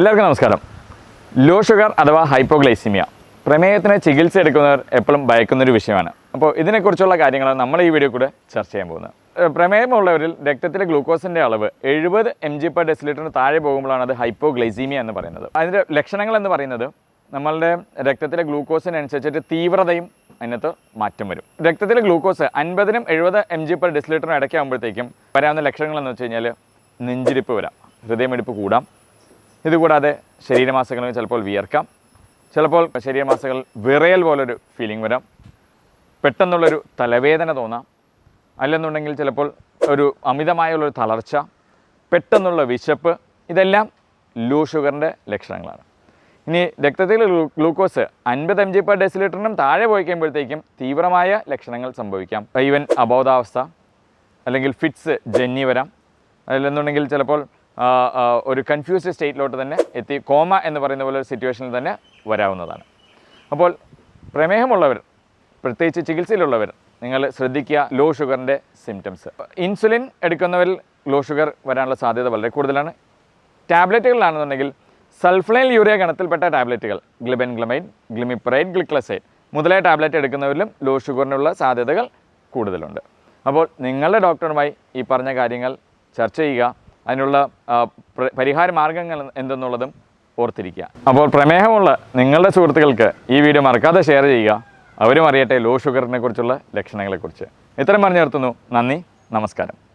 എല്ലാവർക്കും നമസ്കാരം. Low sugar അഥവാ ഹൈപ്പോഗ്ലൈസിമിയ പ്രമേഹത്തിന് ചികിത്സ എടുക്കുന്നവർ എപ്പോഴും ഭയക്കുന്നൊരു വിഷയമാണ്. അപ്പോൾ ഇതിനെക്കുറിച്ചുള്ള കാര്യങ്ങളാണ് നമ്മൾ ഈ വീഡിയോ കൂടെ ചർച്ച ചെയ്യാൻ പോകുന്നത്. പ്രമേഹമുള്ളവരിൽ രക്തത്തിലെ ഗ്ലൂക്കോസിന്റെ അളവ് എഴുപത് എം ജി പെർ ഡെസിലിറ്ററിന് താഴെ പോകുമ്പോഴാണ് അത് ഹൈപ്പോഗ്ലൈസീമിയ എന്ന് പറയുന്നത്. അതിന്റെ ലക്ഷണങ്ങൾ എന്ന് പറയുന്നത് നമ്മളുടെ രക്തത്തിലെ ഗ്ലൂക്കോസിനനുസരിച്ചിട്ട് തീവ്രതയും അതിനകത്ത് മാറ്റം വരും. രക്തത്തിലെ ഗ്ലൂക്കോസ് അൻപതിനും എഴുപത് എം ജി പെർ ഡെസിലിറ്ററിനും ഇടയ്ക്കാകുമ്പോഴത്തേക്കും വരാവുന്ന ലക്ഷണങ്ങൾ എന്ന് വെച്ച് കഴിഞ്ഞാൽ നെഞ്ചിരിപ്പ് വരാം ഹൃദയമിടിപ്പ് കൂടാം ഇതുകൂടാതെ ശരീരമാസങ്ങളിൽ ചിലപ്പോൾ വിയർക്കാം. ചിലപ്പോൾ ശരീരമാസകൾ വിറയൽ പോലൊരു ഫീലിംഗ് വരാം. പെട്ടെന്നുള്ളൊരു തലവേദന തോന്നാം. അല്ലെന്നുണ്ടെങ്കിൽ ചിലപ്പോൾ ഒരു അമിതമായുള്ളൊരു തളർച്ച പെട്ടെന്നുള്ള വിശപ്പ് ഇതെല്ലാം ലോ ഷുഗറിന്റെ ലക്ഷണങ്ങളാണ്. ഇനി രക്തത്തിലെ ഗ്ലൂക്കോസ് അൻപത് എം ജി പെർ ഡെസിലിറ്ററിനും താഴെ പോയി കഴിയുമ്പോഴത്തേക്കും തീവ്രമായ ലക്ഷണങ്ങൾ സംഭവിക്കാം. ഈവൻ അബോധാവസ്ഥ അല്ലെങ്കിൽ ഫിറ്റ്സ് ജന്നി വരാം. അതിലെന്നുണ്ടെങ്കിൽ ചിലപ്പോൾ ഒരു കൺഫ്യൂസ്ഡ് സ്റ്റേറ്റിലോട്ട് തന്നെ എത്തി കോമ എന്ന് പറയുന്ന പോലെ ഒരു സിറ്റുവേഷനിൽ തന്നെ വരാവുന്നതാണ്. അപ്പോൾ പ്രമേഹമുള്ളവർ പ്രത്യേകിച്ച് ചികിത്സയിലുള്ളവർ നിങ്ങൾ ശ്രദ്ധിക്കുക ലോ ഷുഗറിന്റെ സിംറ്റംസ് ഇൻസുലിൻ എടുക്കുന്നവരിൽ ലോ ഷുഗർ വരാനുള്ള സാധ്യത വളരെ കൂടുതലാണ്. ടാബ്ലറ്റുകളിലാണെന്നുണ്ടെങ്കിൽ സൾഫ്ലൈൻ യൂറിയ ഗണത്തിൽപ്പെട്ട ടാബ്ലറ്റുകൾ ഗ്ലിബൻ ഗ്ലമൈൻ ഗ്ലിമിപ്രൈഡ് ഗ്ലിക്ലസൈഡ് മുതലായ ടാബ്ലറ്റ് എടുക്കുന്നവരിലും ലോ ഷുഗറിനുള്ള സാധ്യതകൾ കൂടുതലുണ്ട്. അപ്പോൾ നിങ്ങളുടെ ഡോക്ടറുമായി ഈ പറഞ്ഞ കാര്യങ്ങൾ ചർച്ച ചെയ്യുക. അതിനുള്ള പരിഹാര മാർഗങ്ങൾ എന്തെന്നുള്ളതും ഓർത്തിരിക്കുക. അപ്പോൾ പ്രമേഹമുള്ള നിങ്ങളുടെ സുഹൃത്തുക്കൾക്ക് ഈ വീഡിയോ മറക്കാതെ ഷെയർ ചെയ്യുക. അവരും അറിയട്ടെ ലോ ഷുഗറിനെ കുറിച്ചുള്ള ലക്ഷണങ്ങളെക്കുറിച്ച്. ഇത്രയും പറഞ്ഞു നിർത്തുന്നു. നന്ദി. നമസ്കാരം.